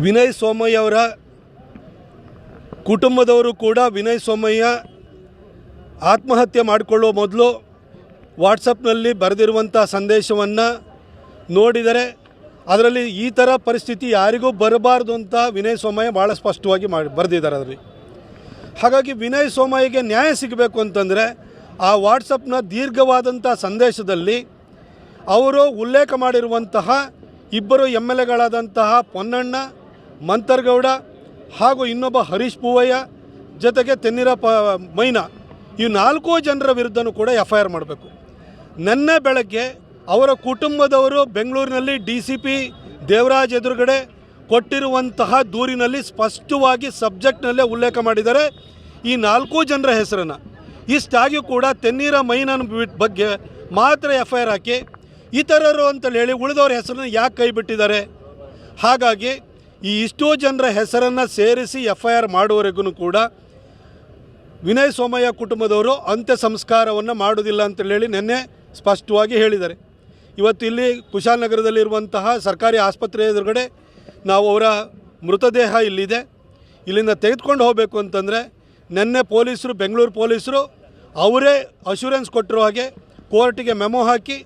ವಿನಯ್ ಸೋಮಯ್ಯ ಅವರ ಕುಟುಂಬದವರು ಕೂಡ ವಿನಯ್ ಸೋಮಯ್ಯ ಆತ್ಮಹತ್ಯೆ ಮಾಡಿಕೊಳ್ಳುವ ಮೊದಲು ವಾಟ್ಸಪ್ನಲ್ಲಿ ಬರೆದಿರುವಂಥ ಸಂದೇಶವನ್ನು ನೋಡಿದರೆ ಅದರಲ್ಲಿ ಈ ಥರ ಪರಿಸ್ಥಿತಿ ಯಾರಿಗೂ ಬರಬಾರ್ದು ಅಂತ ವಿನಯ್ ಸೋಮಯ್ಯ ಭಾಳ ಸ್ಪಷ್ಟವಾಗಿ ಮಾಡಿ ಬರೆದಿದ್ದಾರೆ ಅದರಲ್ಲಿ. ಹಾಗಾಗಿ ವಿನಯ್ ಸೋಮಯ್ಯಗೆ ನ್ಯಾಯ ಸಿಗಬೇಕು ಅಂತಂದರೆ ಆ ವಾಟ್ಸಪ್ನ ದೀರ್ಘವಾದಂಥ ಸಂದೇಶದಲ್ಲಿ ಅವರು ಉಲ್ಲೇಖ ಮಾಡಿರುವಂತಹ ಇಬ್ಬರು ಎಂ ಎಲ್ ಎಗಳಾದಂತಹ ಪೊನ್ನಣ್ಣ ಮಂತರ್ಗೌಡ ಹಾಗೂ ಇನ್ನೊಬ್ಬ ಹರೀಶ್ ಪೂವಯ್ಯ ಜೊತೆಗೆ ತೆನ್ನೀರ ಪ, ಮೈನಾ, ಈ ನಾಲ್ಕು ಜನರ ವಿರುದ್ಧನೂ ಕೂಡ ಎಫ್ ಐ ಆರ್ ಮಾಡಬೇಕು. ನೆನ್ನೆ ಬೆಳಗ್ಗೆ ಅವರ ಕುಟುಂಬದವರು ಬೆಂಗಳೂರಿನಲ್ಲಿ ಡಿ ಸಿ ಪಿ ದೇವರಾಜ್ ಎದುರುಗಡೆ ಕೊಟ್ಟಿರುವಂತಹ ದೂರಿನಲ್ಲಿ ಸ್ಪಷ್ಟವಾಗಿ ಸಬ್ಜೆಕ್ಟ್ನಲ್ಲೇ ಉಲ್ಲೇಖ ಮಾಡಿದ್ದಾರೆ. ಈ ನಾಲ್ಕು ಜನರ ಹೆಸರನ್ನು. ಇಷ್ಟಾಗಿಯೂ ಕೂಡ ತೆನ್ನೀರ ಮೈನನ ಬಗ್ಗೆ ಮಾತ್ರ ಎಫ್ ಐ ಆರ್ ಹಾಕಿ ಇತರರು ಅಂತೇಳಿ ಹೇಳಿ ಉಳಿದವ್ರ ಹೆಸರನ್ನು ಯಾಕೆ ಕೈ ಬಿಟ್ಟಿದ್ದಾರೆ ಹಾಗಾಗಿ ಈ ಇಷ್ಟೋ ಜನರ ಹೆಸರನ್ನು ಸೇರಿಸಿ ಎಫ್ ಐ ಆರ್ ಮಾಡುವವರೆಗೂ ಕೂಡ ವಿನಯ್ ಸೋಮಯ್ಯ ಕುಟುಂಬದವರು ಅಂತ್ಯ ಸಂಸ್ಕಾರವನ್ನು ಮಾಡೋದಿಲ್ಲ ಅಂತೇಳಿ ನಿನ್ನೆ ಸ್ಪಷ್ಟವಾಗಿ ಹೇಳಿದ್ದಾರೆ. ಇವತ್ತು ಇಲ್ಲಿ ಕುಶಾಲನಗರದಲ್ಲಿರುವಂತಹ ಸರ್ಕಾರಿ ಆಸ್ಪತ್ರೆ ಎದುರುಗಡೆ ನಾವು ಅವರ ಮೃತದೇಹ ಇಲ್ಲಿದೆ. ಇಲ್ಲಿಂದ ತೆಗೆದುಕೊಂಡು ಹೋಗಬೇಕು ಅಂತಂದರೆ ನಿನ್ನೆ ಪೊಲೀಸರು, ಬೆಂಗಳೂರು ಪೊಲೀಸರು ಅವರೇ ಅಶ್ಯೂರೆನ್ಸ್ ಕೊಟ್ಟಿರೋ ಹಾಗೆ ಕೋರ್ಟಿಗೆ ಮೆಮೊ ಹಾಕಿ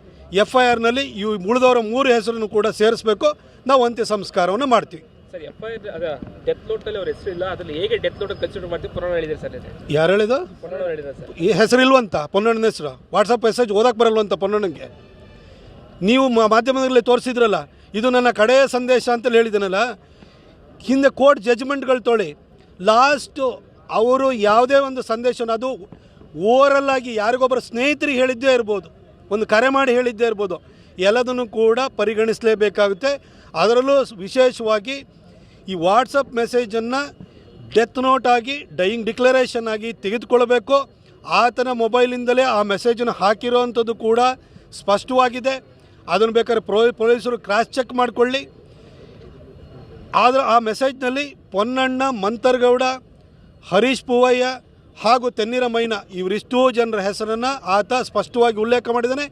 ಎಫ್ ಐ ಆರ್ನಲ್ಲಿ ಇವು ಉಳಿದವರ ಮೂರು ಹೆಸರನ್ನು ಕೂಡ ಸೇರಿಸಬೇಕು. ನಾವು ಅಂತ್ಯ ಸಂಸ್ಕಾರವನ್ನು ಮಾಡ್ತೀವಿ. ಸರ್ ಎಫ್ ಐ ಆರ್ ಅದ ಡೆತ್ ನೋಟಲ್ಲಿ ಅವ್ರ ಹೆಸರು ಇಲ್ಲ ಅದ್ರಲ್ಲಿ ಹೇಗೆ ಡೆತ್ ನೋಟ್ ಕನ್ಸಿಡರ್ ಮಾಡ್ತೀವಿ ಹೇಳಿದ್ರೆ ಸರ್ ಯಾರು ಹೇಳಿದ ಪುರಾಣ ಹೇಳಿದ್ದಾರೆ ಸರ್. ಈ ಹೆಸರು ಇಲ್ವಂತ ಪೊನ್ನಣ್ಣನ ಹೆಸರು. ವಾಟ್ಸಪ್ ಮೆಸೇಜ್ ಓದಕ್ಕೆ ಬರಲ್ವಂತ ಪೊನ್ನಣ್ಣಂಗೆ ನೀವು ಮಾಧ್ಯಮದಲ್ಲಿ ತೋರಿಸಿದ್ರಲ್ಲ ಇದು ನನ್ನ ಕಡೆಯ ಸಂದೇಶ ಅಂತೇಳಿ ಹೇಳಿದನಲ್ಲ ಹಿಂದೆ ಕೋರ್ಟ್ ಜಜ್ಮೆಂಟ್ಗಳು ತೊಳಿ ಲಾಸ್ಟು ಅವರು ಯಾವುದೇ ಒಂದು ಸಂದೇಶನ ಅದು ಓವರಲ್ ಆಗಿ ಯಾರಿಗೊಬ್ಬರ ಸ್ನೇಹಿತರಿಗೆ ಹೇಳಿದ್ದೇ ಇರ್ಬೋದು ಒಂದು ಕರೆ ಮಾಡಿ ಹೇಳಿದ್ದೇ ಇರ್ಬೋದು ಎಲ್ಲದನ್ನು ಕೂಡ ಪರಿಗಣಿಸಲೇಬೇಕಾಗುತ್ತೆ. ಅದರಲ್ಲೂ ವಿಶೇಷವಾಗಿ ಈ ವಾಟ್ಸಪ್ ಮೆಸೇಜನ್ನು ಡೆತ್ ನೋಟ್ ಆಗಿ, ಡೈಯಿಂಗ್ ಡಿಕ್ಲರೇಷನ್ ಆಗಿ ತೆಗೆದುಕೊಳ್ಬೇಕು. ಆತನ ಮೊಬೈಲಿಂದಲೇ ಆ ಮೆಸೇಜನ್ನು ಹಾಕಿರೋವಂಥದ್ದು ಕೂಡ ಸ್ಪಷ್ಟವಾಗಿದೆ. ಅದನ್ನು ಬೇಕಾದ್ರೆ ಪ್ರೊ, ಪೊಲೀಸರು ಕ್ರಾಸ್ ಚೆಕ್ ಮಾಡಿಕೊಳ್ಳಿ. ಆದರೆ ಆ ಮೆಸೇಜ್ನಲ್ಲಿ ಪೊನ್ನಣ್ಣ, ಮಂತರ್ಗೌಡ, ಹರೀಶ್ ಪೂವಯ್ಯ ಹಾಗೂ ತೆನ್ನಿರ ಮೈನ ಇವರಿಷ್ಟೂ ಜನರ ಹೆಸರನ್ನು ಆತ ಸ್ಪಷ್ಟವಾಗಿ ಉಲ್ಲೇಖ ಮಾಡಿದ್ದಾನೆ.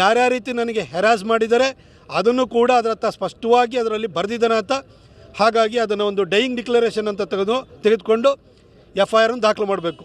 ಯಾರ್ಯಾವ ರೀತಿ ನನಗೆ ಹೆರಾಸ್ ಮಾಡಿದ್ದಾರೆ, ಅದನ್ನು ಕೂಡ ಅದರತ್ತ ಸ್ಪಷ್ಟವಾಗಿ ಅದರಲ್ಲಿ ಬರೆದಿದ್ದಾನೆ ಆತ. ಹಾಗಾಗಿ ಅದನ್ನು ಒಂದು ಡೈಯಿಂಗ್ ಡಿಕ್ಲರೇಷನ್ ಅಂತ ತೆಗೆದು ತೆಗೆದುಕೊಂಡು ಎಫ್ ಐ ಆರನ್ನು ದಾಖಲು ಮಾಡಬೇಕು.